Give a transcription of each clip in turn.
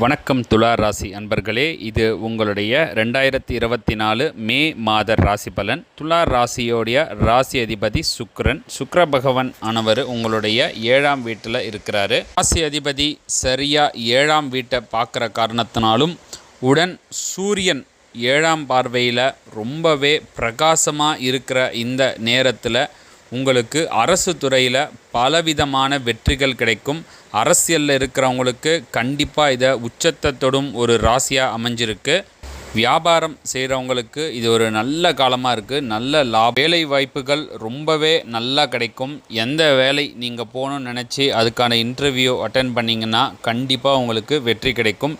வணக்கம் துலா ராசி அன்பர்களே இது உங்களுடைய ரெண்டாயிரத்தி இருபத்தி நாலு மே மாத ராசி பலன். துலா ராசியோடைய ராசி அதிபதி சுக்ரன். சுக்ர பகவான் ஆனவர் உங்களுடைய ஏழாம் வீட்டில் இருக்கிறாரு. ராசி அதிபதி சரியாக ஏழாம் வீட்டை பார்க்குற காரணத்தினாலும் உடன் சூரியன் ஏழாம் பார்வையில் ரொம்பவே பிரகாசமாக இருக்கிற இந்த நேரத்தில் உங்களுக்கு அரசு துறையில் பலவிதமான வெற்றிகள் கிடைக்கும். அரசியலில் இருக்கிறவங்களுக்கு கண்டிப்பாக இதை உச்சத்தை தொடும் ஒரு ராசியாக அமைஞ்சிருக்கு. வியாபாரம் செய்கிறவங்களுக்கு இது ஒரு நல்ல காலமாக இருக்குது நல்ல லா வேலை வாய்ப்புகள் ரொம்பவே நல்லா கிடைக்கும். எந்த வேலை நீங்கள் போகணும்னு நினச்சி அதுக்கான இன்டர்வியூ அட்டன் பண்ணிங்கன்னா கண்டிப்பாக உங்களுக்கு வெற்றி கிடைக்கும்.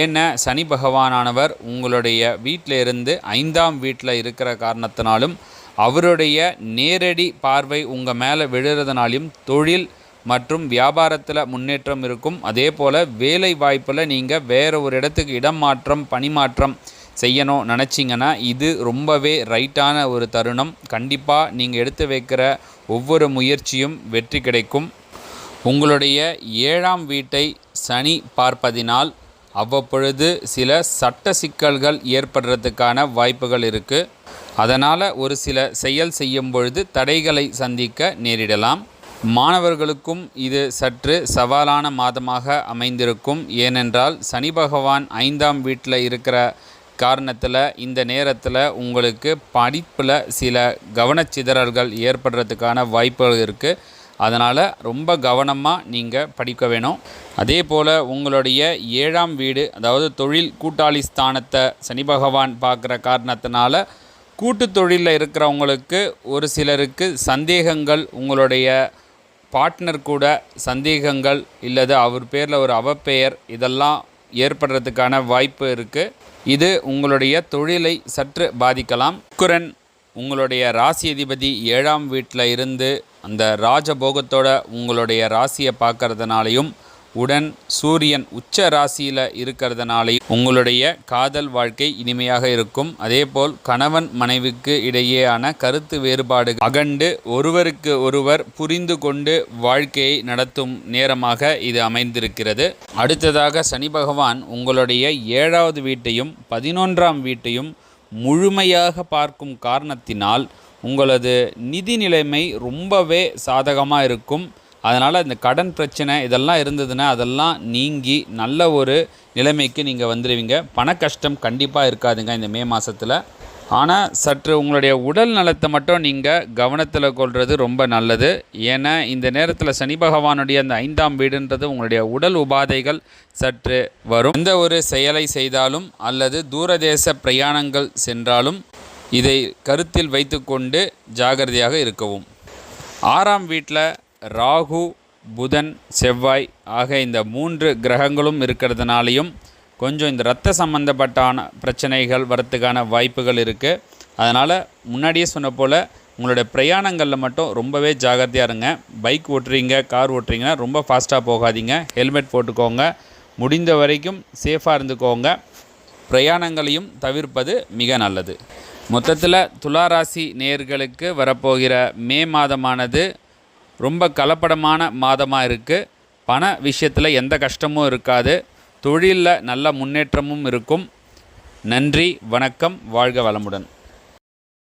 ஏன்னா சனி பகவானானவர் உங்களுடைய வீட்டில் இருந்து ஐந்தாம் வீட்டில் இருக்கிற காரணத்தினாலும் அவருடைய நேரடி பார்வை உங்கள் மேலே விழுறதுனாலையும் தொழில் மற்றும் வியாபாரத்தில் முன்னேற்றம் இருக்கும். அதே போல் வேலை வாய்ப்பில் நீங்கள் வேறு ஒரு இடத்துக்கு இடம் மாற்றம் பணிமாற்றம் செய்யணும் நினச்சிங்கன்னா இது ரொம்பவே ரைட்டான ஒரு தருணம். கண்டிப்பாக நீங்கள் எடுத்து வைக்கிற ஒவ்வொரு முயற்சியும் வெற்றி கிடைக்கும். உங்களுடைய ஏழாம் வீட்டை சனி பார்ப்பதினால் அவ்வப்பொழுது சில சட்ட சிக்கல்கள் ஏற்படுறதுக்கான வாய்ப்புகள் இருக்குது அதனால் ஒரு சில செயல் செய்யும் பொழுது தடைகளை சந்திக்க நேரிடலாம். மாணவர்களுக்கும் இது சற்று சவாலான மாதமாக அமைந்திருக்கும். ஏனென்றால் சனி பகவான் ஐந்தாம் வீட்டில் இருக்கிற காரணத்தில் இந்த நேரத்தில் உங்களுக்கு படிப்பில் சில கவனச்சிதறல்கள் ஏற்படுறதுக்கான வாய்ப்புகள் இருக்குது அதனால் ரொம்ப கவனமாக நீங்கள் படிக்க வேணும். அதே போல் உங்களுடைய ஏழாம் வீடு அதாவது தொழில் கூட்டாளி ஸ்தானத்தை சனி பகவான் பார்க்குற காரணத்தினால கூட்டு தொழிலில் இருக்கிறவங்களுக்கு ஒரு சிலருக்கு சந்தேகங்கள் உங்களுடைய பார்ட்னர் கூட சந்தேகங்கள் இல்லது அவர் பேரில் ஒரு அவப்பெயர் இதெல்லாம் ஏற்படுறதுக்கான வாய்ப்பு இருக்குது இது உங்களுடைய தொழிலை சற்று பாதிக்கலாம். குரன் உங்களுடைய ராசி அதிபதி ஏழாம் வீட்டில் இருந்து அந்த ராஜபோகத்தோட உங்களுடைய ராசியை பார்க்கறதுனாலையும் உடன் சூரியன் உச்ச ராசியில் இருக்கிறதுனாலையும் உங்களுடைய காதல் வாழ்க்கை இனிமையாக இருக்கும். அதேபோல் கணவன் மனைவிக்கு இடையேயான கருத்து வேறுபாடு அகண்டு ஒருவருக்கு ஒருவர் புரிந்து கொண்டு வாழ்க்கையை நடத்தும் நேரமாக இது அமைந்திருக்கிறது. அடுத்ததாக சனி பகவான் உங்களுடைய ஏழாவது வீட்டையும் பதினொன்றாம் வீட்டையும் முழுமையாக பார்க்கும் காரணத்தினால் உங்களது நிதி நிலைமை ரொம்பவே சாதகமாக இருக்கும். அதனால் இந்த கடன் பிரச்சனை இதெல்லாம் இருந்ததுன்னா அதெல்லாம் நீங்கி நல்ல ஒரு நிலைமைக்கு நீங்கள் வந்துடுவீங்க பண கஷ்டம் கண்டிப்பாக இருக்காதுங்க இந்த மே மாதத்தில் ஆனால் சற்று உங்களுடைய உடல் நலத்தை மட்டும் நீங்கள் கவனத்தில் கொள்வது ரொம்ப நல்லது. ஏன்னா இந்த நேரத்தில் சனி பகவானுடைய அந்த ஐந்தாம் வீடுன்றது உங்களுடைய உடல் உபாதைகள் சற்று வரும். எந்த ஒரு செயலை செய்தாலும் அல்லது தூரதேச பிரயாணங்கள் சென்றாலும் இதை கருத்தில் வைத்துக்கொண்டு ஜாகிரதையாக இருக்கவும். ஆறாம் வீட்டில் ராகு புதன் செவ்வாய் ஆக இந்த மூன்று கிரகங்களும் இருக்கிறதுனாலையும் கொஞ்சம் இந்த ரத்த சம்மந்தப்பட்டான பிரச்சனைகள் வரத்துக்கான வாய்ப்புகள் இருக்குது அதனால் முன்னாடியே சொன்ன போல் உங்களுடைய பிரயாணங்களில் மட்டும் ரொம்பவே ஜாகிரதையாக இருங்க. பைக் ஓட்டுறீங்க கார் ஓட்டுறீங்கன்னா ரொம்ப ஃபாஸ்ட்டாக போகாதீங்க. ஹெல்மெட் போட்டுக்கோங்க. முடிந்த வரைக்கும் சேஃபாக இருந்துக்கோங்க. பிரயாணங்களையும் தவிர்ப்பது மிக நல்லது. மொத்தத்தில் துளாராசி நேர்களுக்கு வரப்போகிற மே மாதமானது ரொம்ப கலப்படமான மாதமாக இருக்குது பண விஷயத்தில் எந்த கஷ்டமும் இருக்காது. தொழிலில் நல்ல முன்னேற்றமும் இருக்கும். நன்றி வணக்கம் வாழ்க வளமுடன்.